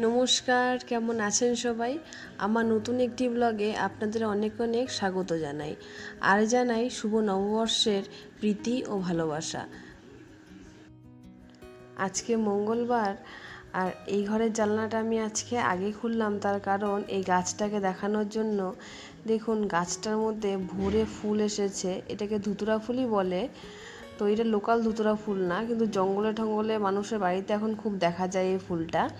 নমস্কার, কেমন আছেন সবাই? আমার নতুন একটি ব্লগে আপনাদের অনেক অনেক স্বাগত জানাই। আর জানাই শুভ নববর্ষের প্রীতি ও ভালোবাসা। আজকে মঙ্গলবার, আর এই ঘরের জানলাটা আমি আজকে আগে খুললাম, তার কারণ এই গাছটাকে দেখানোর জন্য। দেখুন, গাছটার মধ্যে ভোরে ফুল এসেছে, এটাকে ধুতুরা ফুলই বলে। তো এটা লোকাল ধুতুরা ফুল না, কিন্তু জঙ্গলে ঠঙ্গলে মানুষের বাড়িতে এখন খুব দেখা যায় এই ফুলটা।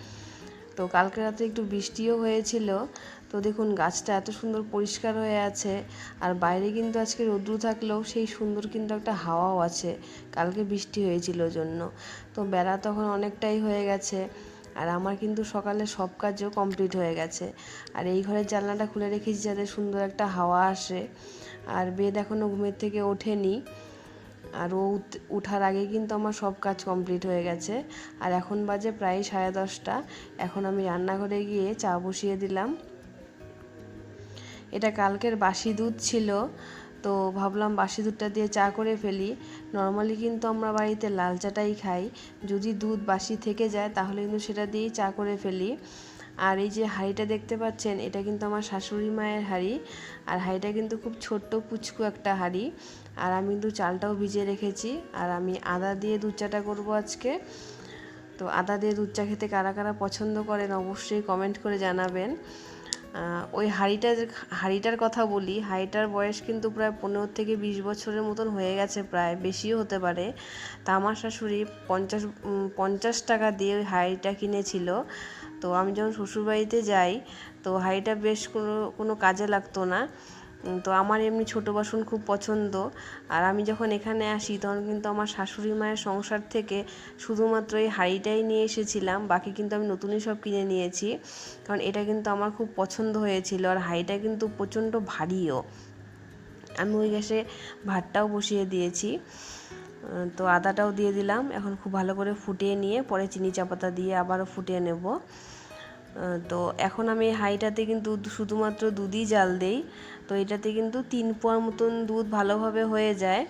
তো কালকে রাতে একটু বৃষ্টিও হয়েছিল। তো দেখুন, গাছটা এত সুন্দর পরিষ্কার হয়ে আছে, আর বাইরে কিন্তু আজকে রোদ্রু থাকলেও সেই সুন্দর কিন্তু একটা হাওয়াও আছে। কালকে বৃষ্টি হয়েছিল জন্য। তো বেলা তখন অনেকটাই হয়ে গেছে, আর আমার কিন্তু সকালে সব কাজও কমপ্লিট হয়ে গেছে। আর এই ঘরের জানলাটা খুলে রেখেছি যাতে সুন্দর একটা হাওয়া আসে। আর বেদ এখনও ঘুমের থেকে ওঠেনি। আর ও উঠার আগে কিন্তু আমার সব কাজ কমপ্লিট হয়ে গেছে। আর এখন বাজে প্রায় সাড়ে দশটা। এখন আমি রান্নাঘরে গিয়ে চা বসিয়ে দিলাম। এটা কালকের বাসি দুধ ছিল, তো ভাবলাম বাসি দুধটা দিয়ে চা করে ফেলি। নর্মালি কিন্তু আমরা বাড়িতে লাল চাটাই খাই। যদি দুধ বাসি থেকে যায়, তাহলে কিন্তু সেটা দিয়েই চা করে ফেলি। আর এই যে হাঁড়িটা দেখতে পাচ্ছেন, এটা কিন্তু আমার শাশুড়ি মায়ের হাঁড়ি। আর হাঁড়িটা কিন্তু খুব ছোট্ট, পুচকু একটা হাঁড়ি। আর আমি কিন্তু চালটাও ভিজিয়ে রেখেছি। আর আমি আদা দিয়ে দুধ চাটা করব আজকে। তো আদা দিয়ে দুধ চা খেতে কারা কারা পছন্দ করেন অবশ্যই কমেন্ট করে জানাবেন। ওই হাঁড়িটার হাঁড়িটার কথা বলি, হাঁড়িটার বয়স কিন্তু প্রায় পনেরো থেকে বিশ বছরের মতন হয়ে গেছে প্রায়, বেশিও হতে পারে। তা আমার শাশুড়ি পঞ্চাশ পঞ্চাশ টাকা দিয়ে ওই হাঁড়িটা কিনেছিল। তো আমি যখন শ্বশুরবাড়িতে যাই, তো হাঁড়িটা বেশ কোনো কোনো কাজে লাগতো না। তো আমার এমনি ছোটো বাসন খুব পছন্দ। আর আমি যখন এখানে আসি, তখন কিন্তু আমার শাশুড়ি মায়ের সংসার থেকে শুধুমাত্র এই হাঁড়িটাই নিয়ে এসেছিলাম, বাকি কিন্তু আমি নতুনই সব কিনে নিয়েছি। কারণ এটা কিন্তু আমার খুব পছন্দ হয়েছিল আর হাঁড়িটা কিন্তু প্রচণ্ড ভারীও। আমি ওই গ্যাসে ভাতটাও বসিয়ে দিয়েছি। তো আদাটাও দিয়ে দিলাম। এখন খুব ভালো করে ফুটিয়ে নিয়ে পরে চিনি চাপাতা দিয়ে আবারও ফুটিয়ে নেব। তো এখন আমি হাঁড়িটাতে কিন্তু শুধুমাত্র দুধই জাল দেই। তো এটাতে কিন্তু তিন পোয়ার মতন দুধ ভালোভাবে হয়ে যায়।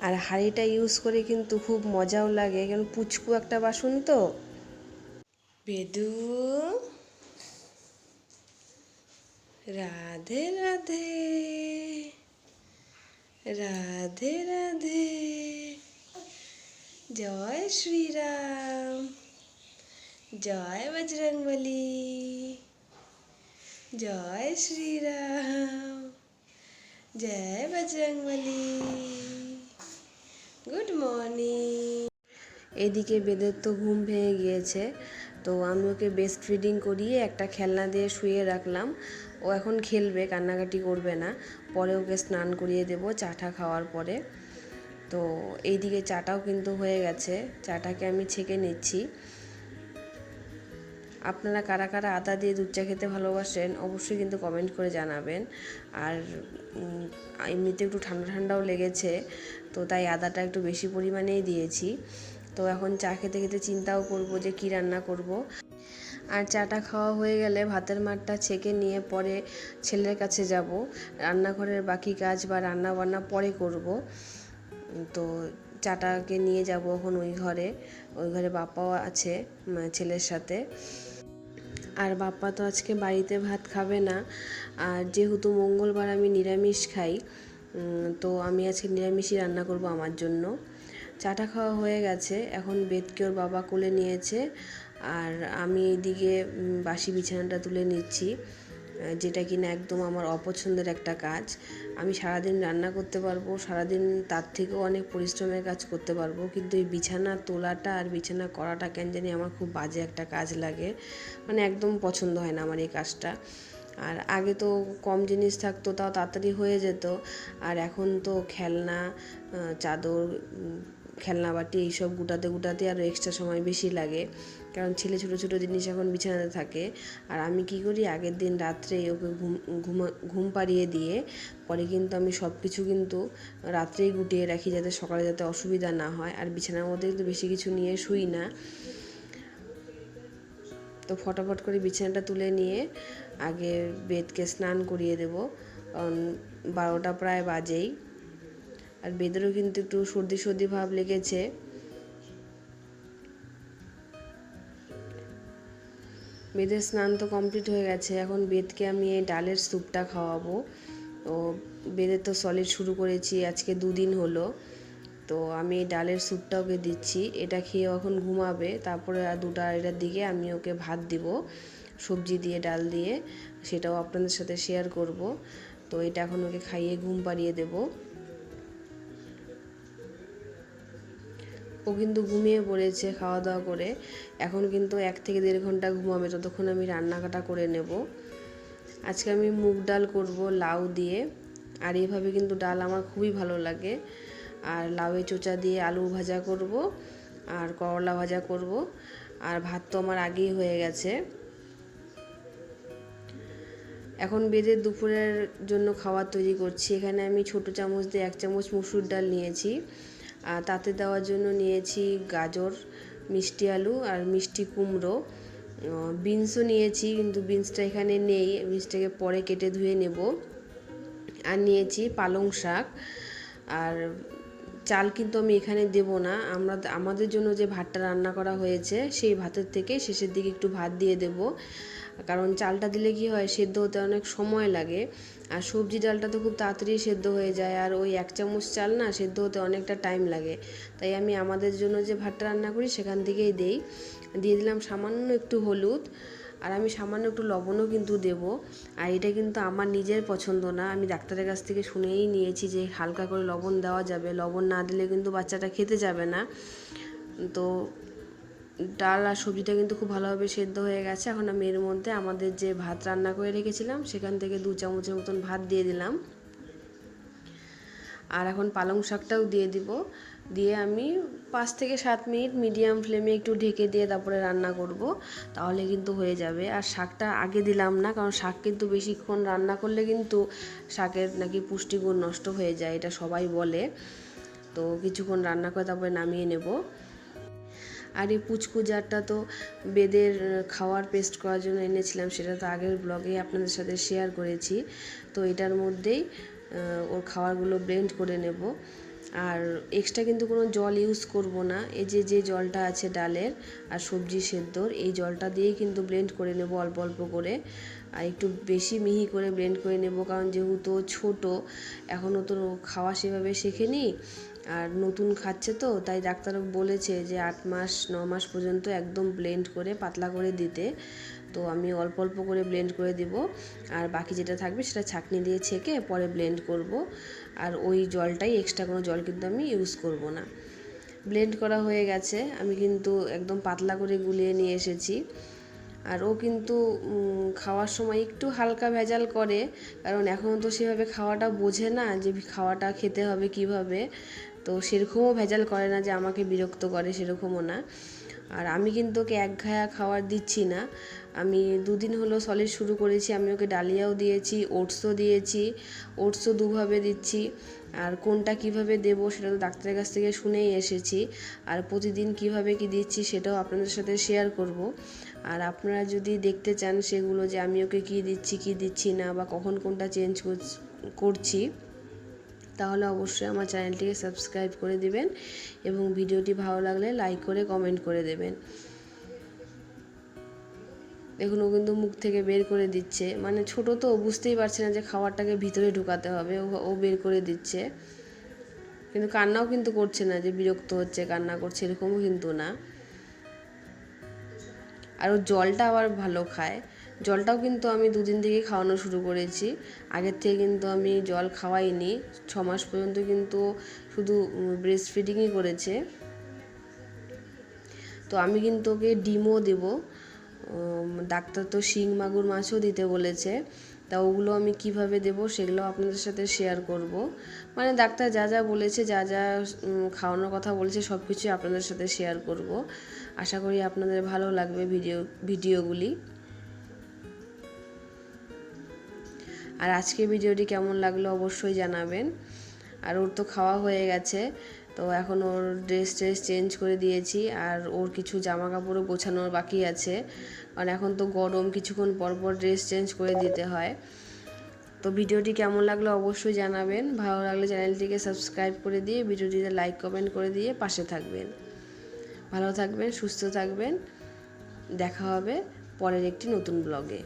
আর হাঁড়িটা ইউজ করে কিন্তু খুব মজাও লাগে। কারণ পুচকু একটা বাসন তো। বেদু, রাধে রাধে রাধে রাধে। জয় শ্রীরাম, জয় বজরংবলী, জয় শ্রীরাম, জয় বজরংবলী। গুড মর্নিং এদিকে বেদের তো ঘুম ভেঙে গিয়েছে, তো আমি ওকে বেস্ট ফিডিং করিয়ে একটা খেলনা দিয়ে শুয়ে রাখলাম। ও এখন খেলবে, কান্নাকাটি করবে না। পরে ওকে স্নান করিয়ে দেবো চাটা খাওয়ার পরে। তো এইদিকে চাটাও কিন্তু হয়ে গেছে। চাটাকে আমি ছেঁকে নিচ্ছি। আপনারা কারা কারা আদা দিয়ে দুধ চা খেতে ভালোবাসেন অবশ্যই কিন্তু কমেন্ট করে জানাবেন। আর এমনিতে একটু ঠান্ডা ঠান্ডাও লেগেছে, তো তাই আদাটা একটু বেশি পরিমাণেই দিয়েছি। তো এখন চা খেতে খেতে চিন্তাও করব যে কি রান্না করব। আর চাটা খাওয়া হয়ে গেলে ভাতের মাঠটা ছেঁকে নিয়ে পরে ছেলের কাছে যাব। রান্নাঘরের বাকি কাজ বা রান্না বান্না পরে করব। তো চাটাকে নিয়ে যাব এখন ওই ঘরে। ওই ঘরে বাপাও আছে ছেলের সাথে। আর বাপ্পা তো আজকে বাড়িতে ভাত খাবে না। আর যেহেতু মঙ্গলবার আমি নিরামিষ খাই তো আমি আজকে নিরামিষই রান্না করব আমার জন্য। চাটা খাওয়া হয়ে গেছে, এখন বেদকে ওর বাবা কোলে নিয়েছে। আর আমি এইদিকে বাসি বিছানাটা তুলে নিচ্ছি। যেটা কিনা একদম আমার অপছন্দের একটা কাজ। আমি সারাদিন রান্না করতে পারব, সারাদিন তার থেকেও অনেক পরিশ্রমের কাজ করতে পারব, কিন্তু এই বিছানা তোলাটা আর বিছানা করাটা কেন জানি আমার খুব বাজে একটা কাজ লাগে। মানে একদম পছন্দ হয় না আমার এই কাজটা। আর আগে তো কম জিনিস থাকতো, তাও তাড়াতাড়ি হয়ে যেত। আর এখন তো খেলনা চাদর খেলনা, বাটি এইসব গুটাতে গুটাতে আরও এক্সট্রা সময় বেশি লাগে। কারণ ছেলে ছোটো ছোটো জিনিস এখন বিছানাতে থাকে। আর আমি কি করি, আগের দিন রাত্রে ওকে ঘুম, ঘুমা, ঘুম পাড়িয়ে দিয়ে, পরে কিন্তু আমি সব কিছু কিন্তু রাত্রেই গুটিয়ে রাখি যাতে সকালে যাতে অসুবিধা না হয়। আর বিছানার মধ্যে কিন্তু বেশি কিছু নিয়ে শুই না। তো ফটাফট করে বিছানাটা তুলে নিয়ে আগে বেদকে স্নান করিয়ে দেবো। কারণ বারোটা প্রায় বাজেই। আর বেদেরও কিন্তু একটু সর্দি সর্দি ভাব লেগেছে। বেদের স্নান তো কমপ্লিট হয়ে গেছে। এখন বেদকে আমি এই ডালের স্যুপটা খাওয়াবো। তো বেদের তো সলিড শুরু করেছি, আজকে দুদিন হলো। তো আমি ডালের স্যুপটা ওকে দিচ্ছি। এটা খেয়ে এখন ঘুমাবে। তারপরে আর দুটো আড়াইটার দিকে আমি ওকে ভাত দিব, সবজি দিয়ে, ডাল দিয়ে। সেটাও আপনাদের সাথে শেয়ার করব। তো এটা এখন ওকে খাইয়ে ঘুম পাড়িয়ে দেবো। ও কিন্তু ঘুমিয়ে পড়েছে খাওয়া দাওয়া করে। এখন কিন্তু এক থেকে দেড় ঘণ্টা ঘুমাবে ততক্ষণ আমি রান্নাকাটা করে নেব। আজকে আমি মুগ ডাল করব, লাউ দিয়ে। আর এইভাবে কিন্তু ডাল আমার খুবই ভালো লাগে। আর লাউয়ের চোচা দিয়ে আলু ভাজা করব আর করলা ভাজা করব। আর ভাত তো আমার আগেই হয়ে গেছে। এখন বেদের দুপুরের জন্য খাবার তৈরি করছি। এখানে আমি ছোট চামচ দিয়ে এক চামচ মুসুর ডাল নিয়েছি। আর তাতে দেওয়ার জন্য নিয়েছি গাজর, মিষ্টি আলু আর মিষ্টি কুমড়ো। বিনসও নিয়েছি, কিন্তু বিনসটা এখানে নেই। বিনসটাকে পরে কেটে ধুয়ে নেব। আর নিয়েছি পালং শাক। আর চাল কিন্তু আমি এখানে দেব না। আমরা আমাদের জন্য যে ভাতটা রান্না করা হয়েছে, সেই ভাতের থেকে শেষের দিকে একটু ভাত দিয়ে দেব। কারণ চালটা দিলে কি হয়, সেদ্ধ হতে অনেক সময় লাগে। আর সবজি ডালটা তো খুব তাড়াতাড়ি সেদ্ধ হয়ে যায়। আর ওই এক চামচ চাল না, সেদ্ধ হতে অনেকটা টাইম লাগে। তাই আমি আমাদের জন্য যে ভাতটা রান্না করি, সেখান থেকেই দেই। দিয়ে দিলাম সামান্য একটু হলুদ। আর আমি সামান্য একটু লবণও কিন্তু দেব। আর এটা কিন্তু আমার নিজের পছন্দ না। আমি ডাক্তারের কাছ থেকে শুনেই নিয়েছি যে হালকা করে লবণ দেওয়া যাবে। লবণ না দিলে কিন্তু বাচ্চাটা খেতে যাবে না। তো ডাল আর সবজিটা কিন্তু খুব ভালোভাবে সেদ্ধ হয়ে গেছে। এখন আমি এর মধ্যে আমাদের যে ভাত রান্না করে রেখেছিলাম, সেখান থেকে দু চামচের মতন ভাত দিয়ে দিলাম। আর এখন পালং শাকটাও দিয়ে দিব। দিয়ে আমি পাঁচ থেকে সাত মিনিট মিডিয়াম ফ্লেমে একটু ঢেকে দিয়ে তারপরে রান্না করব, তাহলে কিন্তু হয়ে যাবে। আর শাকটা আগে দিলাম না, কারণ শাক কিন্তু বেশিক্ষণ রান্না করলে কিন্তু শাকের নাকি পুষ্টিগুণ নষ্ট হয়ে যায়, এটা সবাই বলে। তো কিছুক্ষণ রান্না করে তারপরে নামিয়ে নেব। আর এই পুচকু জারটা তো বেদের খাওয়ার পেস্ট করার জন্য এনেছিলাম, সেটা তো আগের ব্লগে আপনাদের সাথে শেয়ার করেছি। তো এটার মধ্যেই ওর খাবারগুলো ব্লেন্ড করে নেব। আর এক্সট্রা কিন্তু কোনো জল ইউজ করব না। এই যে যে জলটা আছে ডালের আর সবজি সেদ্ধর, এই জলটা দিয়েই কিন্তু ব্লেন্ড করে নেব অল্প অল্প করে। আর একটু বেশি মিহি করে ব্লেন্ড করে নেব, কারণ যেহেতু ছোট এখনও তো খাওয়া সেভাবে শেখেনি। আর নতুন খাচ্ছে তো, তাই ডাক্তার বলেছে যে আট মাস, ন মাস পর্যন্ত একদম ব্লেন্ড করে, পাতলা করে দিতে। তো আমি অল্প অল্প করে ব্লেন্ড করে দিব। আর বাকি যেটা থাকবে সেটা ছাঁকনি দিয়ে ছেঁকে পরে ব্লেন্ড করব। আর ওই জলটাই এক্সট্রা কোনো জল কিন্তু আমি ইউজ করব না। ব্লেন্ড করা হয়ে গেছে। আমি কিন্তু একদম পাতলা করে গুলিয়ে নিয়ে এসেছি। আর ও কিন্তু খাওয়ার সময় একটু হালকা ভেজাল করে। কারণ এখনও তো সেভাবে খাওয়াটা বোঝে না যে খাওয়াটা খেতে হবে কীভাবে। তো সেরকমও ভেজাল করে না যে আমাকে বিরক্ত করে সেরকমও না। আর আমি কিন্তু ওকে এক ঘায়া খাবার দিচ্ছি না। আমি দুদিন হলো সলিড শুরু করেছি, আমি ওকে ডালিয়াও দিয়েছি, ওটসও দিয়েছি, ওটসও দুভাবে দিচ্ছি। আর কোনটা কীভাবে দেব সেটা তো ডাক্তারের কাছ থেকে শুনেই এসেছি। আর প্রতিদিন কীভাবে কি দিচ্ছি সেটাও আপনাদের সাথে শেয়ার করব। আর আপনারা যদি দেখতে চান সেগুলো যে আমি ওকে কী দিচ্ছি কী দিচ্ছি না বা কখন কোনটা চেঞ্জ করছি। তাহলে অবশ্যই আমার চ্যানেলটিকে সাবস্ক্রাইব করে দিবেন এবং ভিডিওটি ভালো লাগলে লাইক করে, কমেন্ট করে দেবেন। দেখুন ও কিন্তু মুখ থেকে বের করে দিচ্ছে। মানে ছোট তো, বুঝতেই পারছে না যে খাবারটাকে ভিতরে ঢুকাতে হবে। ও বের করে দিচ্ছে। কিন্তু কান্নাও কিন্তু করছে না যে বিরক্ত হচ্ছে, কান্না করছে, এরকমও কিন্তু না। আর ও জলটা আবার ভালো খায়। জলটাও কিন্তু আমি দুদিন থেকে খাওয়ানো শুরু করেছি। আগের থেকে কিন্তু আমি জল খাওয়াইনি। ছ মাস পর্যন্ত কিন্তু শুধু ব্রেস্ট ফিডিংই করেছে। তো আমি কিন্তু ওকে ডিমও দেবো। ডাক্তার তো শিং, মাগুর মাছও দিতে বলেছে। তা ওগুলো আমি কীভাবে দেব সেগুলো আপনাদের সাথে শেয়ার করব। মানে ডাক্তার যা যা বলেছে, যা যা খাওয়ানোর কথা বলেছে সব কিছুই আপনাদের সাথে শেয়ার করব। আশা করি আপনাদের ভালো লাগবে ভিডিও, ভিডিওগুলি। আর আজকে ভিডিওটি কেমন লাগল অবশ্যই জানাবেন। আর ওর তো খাওয়া হয়ে গেছে, তো এখন ওর ড্রেস ট্রেস চেঞ্জ করে দিয়েছি আর ওর কিছু জামা কাপড়ও গোছানোর বাকি আছে। কারণ এখন তো গরম, কিছুক্ষণ পর পর ড্রেস চেঞ্জ করে দিতে হয়। তো ভিডিওটি কেমন লাগল অবশ্যই জানাবেন। ভালো লাগলে চ্যানেলটিকে সাবস্ক্রাইব করে দিয়ে ভিডিওটিতে লাইক, কমেন্ট করে দিয়ে পাশে থাকবেন। ভালো থাকবেন, সুস্থ থাকবেন। দেখা হবে পরের একটি নতুন ব্লগে।